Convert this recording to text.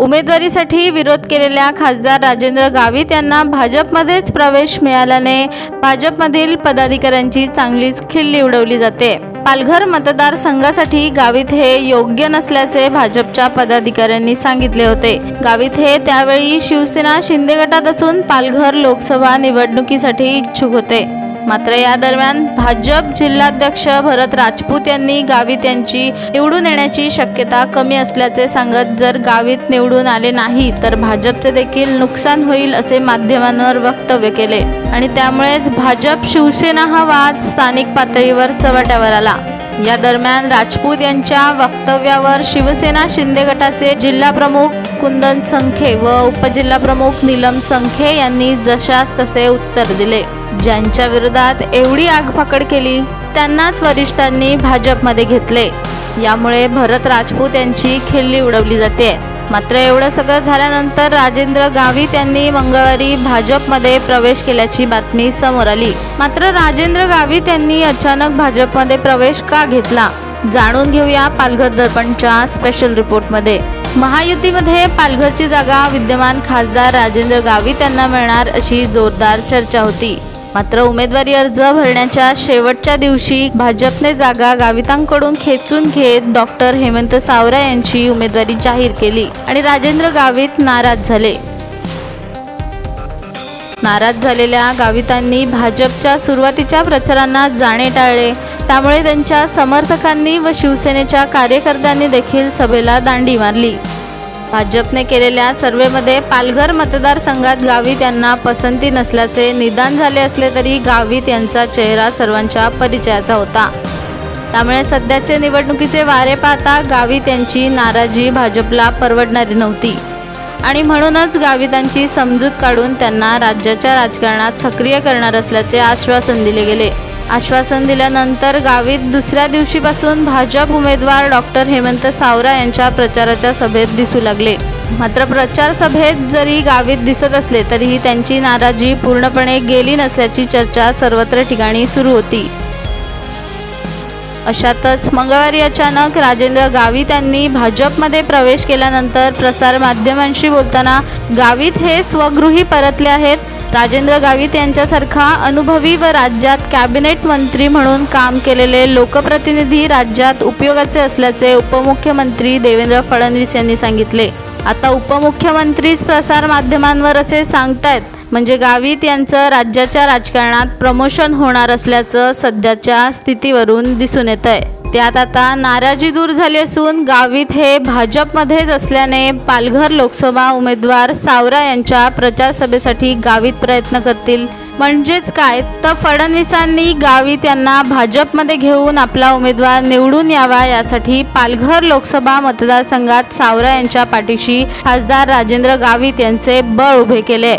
उमेदवारीसाठी विरोध केलेल्या खासदार राजेंद्र गावित यांना भाजपमध्येच प्रवेश मिळाल्याने भाजपमधील पदाधिकाऱ्यांची चांगलीच खिल्ली उडवली जाते. पालघर मतदारसंघासाठी गावित हे योग्य नसल्याचे भाजपच्या पदाधिकाऱ्यांनी सांगितले होते. गावित हे त्यावेळी शिवसेना शिंदे गटात असून पालघर लोकसभा निवडणुकीसाठी इच्छुक होते. मात्र या दरम्यान भाजप जिल्हाध्यक्ष भरत राजपूत यांनी गावित यांची निवडून येण्याची शक्यता कमी असल्याचे सांगत जर गावित निवडून आले नाही तर भाजपचे देखील नुकसान होईल असे माध्यमांवर वक्तव्य केले. आणि त्यामुळेच भाजप शिवसेना हा वाद स्थानिक पातळीवर चव्हाट्यावर आला. या दरम्यान राजपूत यांच्या वक्तव्यावर शिवसेना शिंदे गटाचे जिल्हा प्रमुख कुंदन संखे व उपजिल्हा प्रमुख नीलम संखे यांनी जशास तसे उत्तर दिले. ज्यांच्या विरोधात एवढी आगपकड केली त्यांनाच वरिष्ठांनी भाजपमध्ये घेतले. यामुळे भरत राजपूत यांची खिल्ली उडवली जाते. मात्र एवढं सगळं झाल्यानंतर राजेंद्र गावित यांनी मंगळवारी भाजपमध्ये प्रवेश केल्याची बातमी समोर आली. मात्र राजेंद्र गावित यांनी अचानक भाजपमध्ये प्रवेश का घेतला? जाणून घेऊया पालघर दर्पणच्या स्पेशल रिपोर्टमध्ये महायुतीमध्ये पालघरची जागा विद्यमान खासदार राजेंद्र गावित यांना मिळणार अशी जोरदार चर्चा होती. मात्र उमेदवारी अर्ज भरण्याच्या शेवटच्या दिवशी भाजपने जागा गावितांकडून खेचून घेत डॉक्टर हेमंत सावरा यांची उमेदवारी जाहीर केली आणि राजेंद्र गावित नाराज झाले. नाराज झालेल्या गावितांनी भाजपच्या सुरुवातीच्या प्रचारांना जाणे टाळले. त्यामुळे त्यांच्या समर्थकांनी व शिवसेनेच्या कार्यकर्त्यांनी देखील सभेला दांडी मारली. भाजपने केलेल्या सर्व्हेमध्ये पालघर मतदारसंघात गावित यांना पसंती नसल्याचे निदान झाले असले तरी गावित यांचा चेहरा सर्वांच्या परिचयाचा होता. त्यामुळे सध्याचे निवडणुकीचे वारे पाहता गावित यांची नाराजी भाजपला परवडणारी नव्हती. आणि म्हणूनच गावितांची समजूत काढून त्यांना राज्याच्या राजकारणात सक्रिय करणार असल्याचे आश्वासन दिले गेले. आश्वासन दिल्यानंतर गावीत दुसऱ्या दिवशीपासून भाजप उमेदवार डॉक्टर हेमंत सावरा यांच्या प्रचाराच्या सभेत दिसू लागले. मात्र प्रचार सभेत जरी गावीत दिसत असले तरीही त्यांची नाराजी पूर्णपणे गेली नसल्याची चर्चा सर्वत्र ठिकाणी सुरू होती. अशातच मंगळवारी अचानक राजेंद्र गावित यांनी भाजपमध्ये प्रवेश केल्यानंतर प्रसार माध्यमांशी बोलताना गावित हे स्वगृही परतले आहेत राजेंद्र गावित यांच्यासारखा अनुभवी व राज्यात कॅबिनेट मंत्री म्हणून काम केलेले लोकप्रतिनिधी राज्यात उपयोगाचे असल्याचे उपमुख्यमंत्री देवेंद्र फडणवीस यांनी सांगितले. आता उपमुख्यमंत्रीच प्रसार माध्यमांवर असे सांगतायत म्हणजे गावित यांचं राज्याच्या राजकारणात प्रमोशन होणार असल्याचं सध्याच्या स्थितीवरून दिसून येत आहे त्यात आता नाराजी दूर झाली असून गावित हे भाजपमध्येच असल्याने पालघर लोकसभा उमेदवार सावरा यांच्या प्रचारसभेसाठी गावित प्रयत्न करतील. म्हणजेच काय? तर फडणवीसांनी गावित यांना भाजपमध्ये घेऊन आपला उमेदवार निवडून यावा यासाठी पालघर लोकसभा मतदारसंघात सावरा यांच्या पाठीशी खासदार राजेंद्र गावित यांचे बळ उभे केले.